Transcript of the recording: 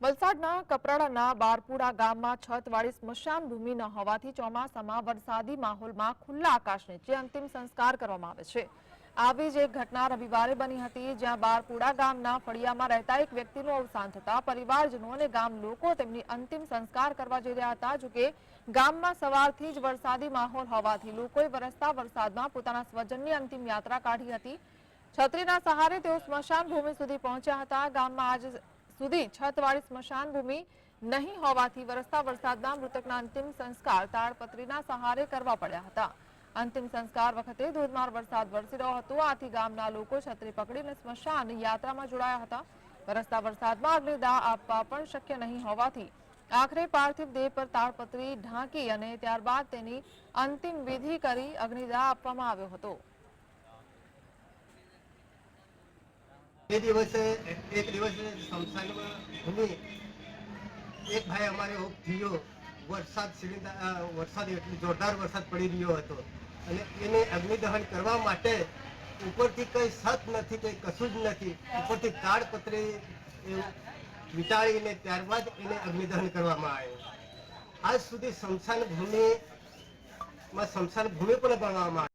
વલસાડના કપરાડાના બારપુરા ગામમાં છતવાળી સ્મશાન ભૂમિ ન હોવાથી ચોમાસામાં વરસાદી માહોલમાં ખુલ્લા આકાશ નીચે અંતિમ સંસ્કાર કરવામાં આવે છે. આવી જ એક ઘટના રવિવારે બની હતી, જ્યાં બારપુડા ગામના ફળિયામાં રહેતા એક વ્યક્તિનું અવસાન થતા પરિવારજનો અને ગામ લોકો તેમની અંતિમ સંસ્કાર કરવા જઈ રહ્યા હતા, જોકે ગામમાં સવારથી જ વરસાદી માહોલ હોવાથી લોકોએ વરસતા વરસાદમાં પોતાના સ્વજનની અંતિમ યાત્રા કાઢી હતી. છત્રીના સહારે તેઓ સ્મશાન ભૂમિ સુધી પહોંચ્યા હતા. ગામમાં આજ સુધી છતવાળી સ્મશાન ભૂમિ નહીં હોવાથી વરસતા વરસાદના મૃતકના અંતિમ સંસ્કાર તાડપત્રીના સહારે કરવા પડ્યા હતા. અંતિમ સંસ્કાર વખતે ધોધમાર વરસાદ વરસી રહ્યો હતો. આથી ગામના લોકો છત્રી પકડીને સ્મશાન યાત્રામાં જોડાયા હતા. વરસતા વરસાદમાં અગ્નિદાહ આપવા પણ શક્ય નહીં હોવાથી આખરે પાર્થિવ દેહ પર તાડપત્રી ઢાંકી અને ત્યારબાદ તેની અંતિમ વિધિ કરી અગ્નિદાહ આપવામાં આવ્યો હતો. એ દિવસે, એક દિવસે સ્મશાનમાં ભૂમિ. એક ભાઈ અમારે ઓફ થયો. વરસાદ વરસાદ એટલો જોરદાર વરસાદ પડી રહ્યો હતો. અને એને અગ્નિદહન કરવા માટે ઉપરથી કંઈ સત નથી, કંઈ કશું જ નથી. ઉપરથી તાડપત્રી વિટાળીને ત્યારબાદ એને અગ્નિદહન કરવામાં આવ્યું. આજ સુધી સ્મશાન ભૂમિમાં સ્મશાન ભૂમિ પણ ગણવામાં